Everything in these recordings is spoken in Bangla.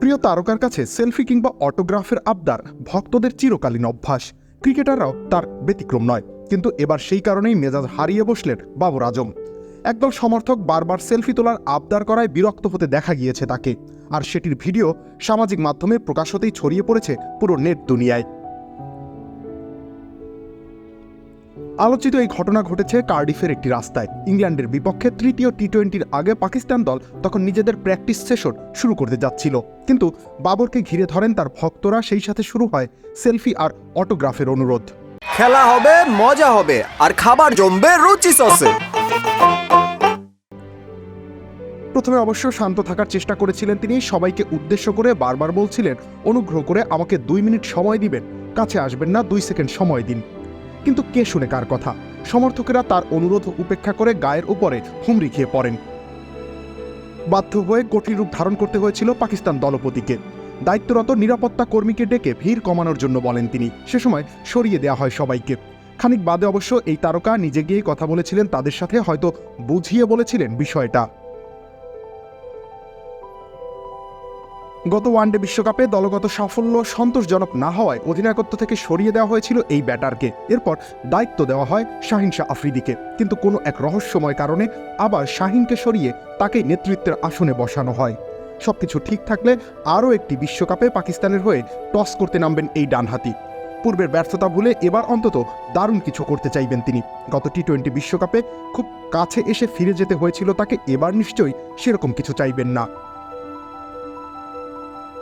প্রিয় তারকার কাছে সেলফি কিংবা অটোগ্রাফের আবদার, ভক্তদের চিরকালীন অভ্যাস। ক্রিকেটাররাও তার ব্যতিক্রম নয়, কিন্তু এবার সেই কারণেই মেজাজ হারিয়ে বসলেন বাবর আজম। একদল সমর্থক বারবার সেলফি তোলার আবদার করায় বিরক্ত হতে দেখা গিয়েছে তাকে। আর সেটির ভিডিও সামাজিক মাধ্যমে প্রকাশ হতেই ছড়িয়ে পড়েছে পুরো নেট দুনিয়ায়। আলোচিত এই ঘটনা ঘটেছে কার্ডিফের একটি রাস্তায়। ইংল্যান্ডের বিপক্ষে তৃতীয় টি টোয়েন্টির আগে পাকিস্তান দল তখন নিজেদের প্র্যাকটিস সেশন শুরু করতে যাচ্ছিল। কিন্তু বাবরকে ঘিরে ধরেন তার ভক্তরা সেই সাথে শুরু হয় সেলফি আর অটোগ্রাফের অনুরোধ। খেলা হবে মজা হবে আর খাবার জমবে রুচি সসে। প্রথমে অবশ্য শান্ত থাকার চেষ্টা করেছিলেন তিনি সবাইকে উদ্দেশ্য করে বারবার বলছিলেন অনুগ্রহ করে আমাকে দুই মিনিট সময় দিবেন কাছে আসবেন না দুই সেকেন্ড সময় দিন। কিন্তু কে শুনে কার কথা? সমর্থকেরা তার অনুরোধ উপেক্ষা করে গায়ের উপরে হুমড়ি খেয়ে পড়েন। বাধ্য হয়ে কঠিন রূপ ধারণ করতে হয়েছিল পাকিস্তান দলপতিকে। দায়িত্বরত নিরাপত্তা কর্মীকে ডেকে ভিড় কমানোর জন্য বলেন তিনি। সে সময় সরিয়ে দেওয়া হয় সবাইকে। খানিক বাদে অবশ্য এই তারকা নিজে গিয়ে কথা বলেছিলেন তাদের সাথে, হয়তো বুঝিয়ে বলেছিলেন বিষয়টা। গত ওয়ানডে বিশ্বকাপে দলগত সাফল্য সন্তোষজনক না হওয়ায় অধিনায়কত্ব থেকে সরিয়ে দেওয়া হয়েছিল এই ব্যাটারকে। এরপর দায়িত্ব দেওয়া হয় শাহিন শাহ আফ্রিদিকে। কিন্তু কোনো এক রহস্যময় কারণে আবার শাহিনকে সরিয়ে তাকে নেতৃত্বের আসনে বসানো হয়। সবকিছু ঠিক থাকলে আরও একটি বিশ্বকাপে পাকিস্তানের হয়ে টস করতে নামবেন এই ডানহাতি। পূর্বের ব্যর্থতা ভুলে এবার অন্তত দারুণ কিছু করতে চাইবেন তিনি। গত টি টোয়েন্টি বিশ্বকাপে খুব কাছে এসে ফিরে যেতে হয়েছিল তাকে, এবার নিশ্চয়ই সেরকম কিছু চাইবেন না।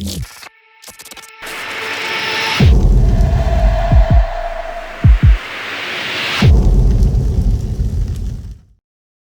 Yeah.